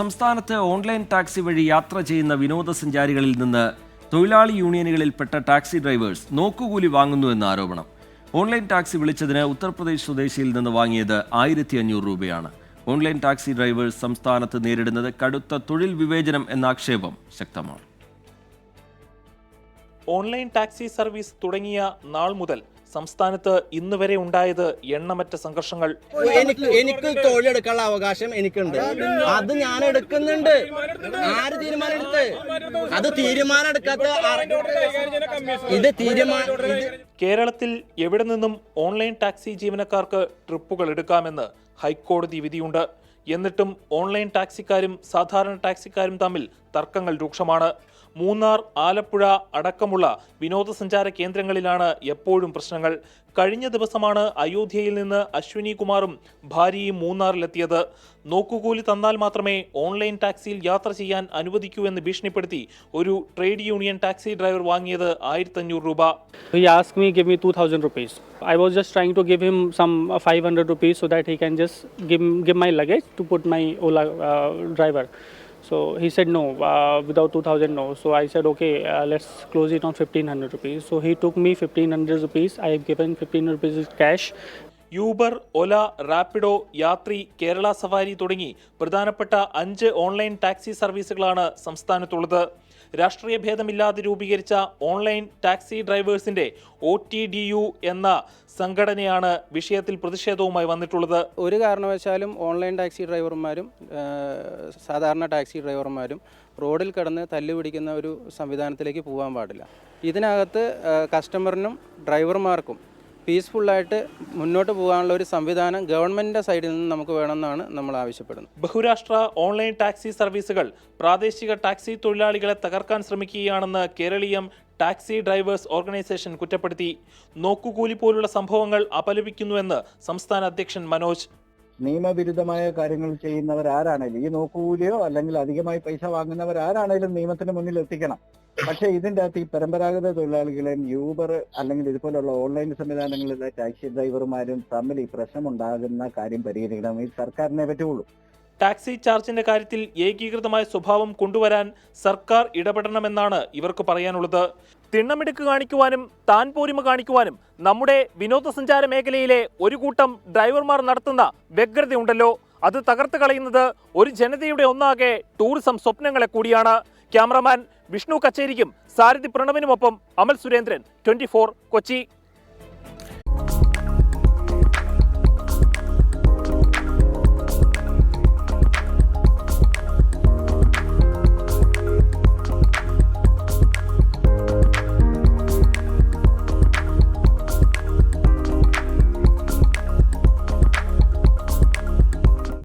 സംസ്ഥാനത്ത് online taxi വഴി യാത്ര ചെയ്യുന്ന വിനോദസഞ്ചാരികളിൽ നിന്ന് തൊഴിലാളി യൂണിയനുകളിൽപ്പെട്ട ടാക്സി ഡ്രൈവേഴ്സ് നോക്കുകൂലി വാങ്ങുന്നു എന്ന ആരോപണം. ഓൺലൈൻ ടാക്സി വിളിച്ചതിന് ഉത്തർപ്രദേശ് സ്വദേശിയിൽ നിന്ന് വാങ്ങിയത് ആയിരത്തി അഞ്ഞൂറ് രൂപയാണ്. ഓൺലൈൻ ടാക്സി ഡ്രൈവേഴ്സ് സംസ്ഥാനത്ത് നേരിടുന്നത് കടുത്ത തൊഴിൽ വിവേചനം എന്ന ആക്ഷേപം ശക്തമാണ്. ഓൺലൈൻ ടാക്സി സർവീസ് തുടങ്ങിയ നാൾ മുതൽ സംസ്ഥാനത്ത് ഇന്ന് വരെ ഉണ്ടായത് എണ്ണമറ്റ സംഘർഷങ്ങൾ. എനിക്ക് എനിക്ക് തൊഴിലെടുക്കാനുള്ള അവകാശം എനിക്കുണ്ട്. അത് ഞാൻ എടുക്കുന്നുണ്ട്. ആര് തീരുമാനം എടുത്ത് അത് തീരുമാനം എടുക്കാത്ത ഇത് തീരുമാനം കേരളത്തിൽ എവിടെ നിന്നും ഓൺലൈൻ ടാക്സി ജീവനക്കാർക്ക് ട്രിപ്പുകൾ എടുക്കാമെന്ന് ഹൈക്കോടതി വിധിയുണ്ട്. എന്നിട്ടും ഓൺലൈൻ ടാക്സിക്കാരും സാധാരണ ടാക്സിക്കാരും തമ്മിൽ തർക്കങ്ങൾ രൂക്ഷമാണ് മൂന്നാർ ആലപ്പുഴ അടക്കമുള്ള വിനോദസഞ്ചാര കേന്ദ്രങ്ങളിലാണ് എപ്പോഴും പ്രശ്നങ്ങൾ കഴിഞ്ഞ ദിവസമാണ് അയോധ്യയിൽ നിന്ന് അശ്വിനി കുമാറും ഭാര്യയും മൂന്നാറിലെത്തിയത് നോക്കുകൂലി തന്നാൽ മാത്രമേ ഓൺലൈൻ ടാക്സിയിൽ യാത്ര ചെയ്യാൻ അനുവദിക്കൂ എന്ന് ഭീഷണിപ്പെടുത്തി ഒരു ട്രേഡ് യൂണിയൻ ടാക്സി ഡ്രൈവർ വാങ്ങിയത് ആയിരത്തഞ്ഞൂറ് രൂപ He me give me 2000 rupees. I was just trying to give him some uh, 500 rupees so that he can just give give my luggage to put my Ola uh, driver. So he said no, uh, without 2000 no. So I said okay, uh, let's close it on 1500 rupees. So he took me 1500 rupees. I have given 1500 rupees cash. Uber Ola Rapido Yatri Kerala Savari തുടങ്ങി പ്രധാനപ്പെട്ട അഞ്ച് online taxi സർവീസുകളാണ് സംസ്ഥാനത്തുള്ളത്. രാഷ്ട്രീയ ഭേദമില്ലാതെ രൂപീകരിച്ച online taxi ഡ്രൈവേഴ്സിന്റെ O T D U എന്ന സംഘടനയാണ് വിഷയത്തിൽ പ്രതിഷേധവുമായി വന്നിട്ടുള്ളത്. ഒരു കാരണവശാലും ഓൺലൈൻ ടാക്സി ഡ്രൈവർമാരും സാധാരണ ടാക്സി ഡ്രൈവർമാരും റോഡിൽ കിടന്ന് തല്ലുപിടിക്കുന്ന ഒരു സംവിധാനത്തിലേക്ക് പോകാൻ പാടില്ല. ഇതിനകത്ത് കസ്റ്റമറിനും ഡ്രൈവർമാർക്കും പീസ്ഫുള്ളായിട്ട് മുന്നോട്ട് പോകാനുള്ള ഒരു സംവിധാനം ഗവൺമെന്റിന്റെ സൈഡിൽ നിന്ന് നമുക്ക് വേണമെന്നാണ് നമ്മൾ ആവശ്യപ്പെടുന്നത്. ബഹുരാഷ്ട്ര ഓൺലൈൻ ടാക്സി സർവീസുകൾ പ്രാദേശിക ടാക്സി തൊഴിലാളികളെ തകർക്കാൻ ശ്രമിക്കുകയാണെന്ന് കേരളീയം ടാക്സി ഡ്രൈവേഴ്സ് ഓർഗനൈസേഷൻ കുറ്റപ്പെടുത്തി. നോക്കുകൂലി പോലുള്ള സംഭവങ്ങൾ അപലപിക്കുന്നുവെന്ന് സംസ്ഥാന അധ്യക്ഷൻ മനോജ്. നിയമവിരുദ്ധമായ കാര്യങ്ങൾ ചെയ്യുന്നവർ ആരാണെങ്കിലും ഈ നോക്കുകൂലിയോ അല്ലെങ്കിൽ അധികമായി പൈസ വാങ്ങുന്നവർ ആരാണെങ്കിലും നിയമത്തിന് മുന്നിൽ എത്തിക്കണം. പക്ഷെ ഇതിന്റെ അകത്ത് ഈ പരമ്പരാഗത തൊഴിലാളികളെയും യൂബർ അല്ലെങ്കിൽ ഇതുപോലുള്ള ഓൺലൈൻ സംവിധാനങ്ങളിലെ ടാക്സി ഡ്രൈവർമാരും തമ്മിൽ ഈ പ്രശ്നമുണ്ടാകുന്ന കാര്യം പരിഹരിക്കണം. ഈ സർക്കാരിനെ പറ്റുള്ളൂ. ടാക്സി ചാർജിന്റെ കാര്യത്തിൽ ഏകീകൃതമായ സ്വഭാവം കൊണ്ടുവരാൻ സർക്കാർ ഇടപെടണമെന്നാണ് ഇവർക്ക് പറയാനുള്ളത്. തിണ്ണമിടുക്ക് കാണിക്കുവാനും താൻ പോരിമ കാണിക്കുവാനും നമ്മുടെ വിനോദസഞ്ചാര മേഖലയിലെ ഒരു കൂട്ടം ഡ്രൈവർമാർ നടത്തുന്ന വ്യഗ്രതയുണ്ടല്ലോ. അത് തകർത്ത് കളയുന്നത് ഒരു ജനതയുടെ ഒന്നാകെ ടൂറിസം സ്വപ്നങ്ങളെ കൂടിയാണ്. ക്യാമറമാൻ വിഷ്ണു കച്ചേരിക്കും സാരഥി പ്രണവിനുമൊപ്പം അമൽ സുരേന്ദ്രൻ ട്വന്റി കൊച്ചി.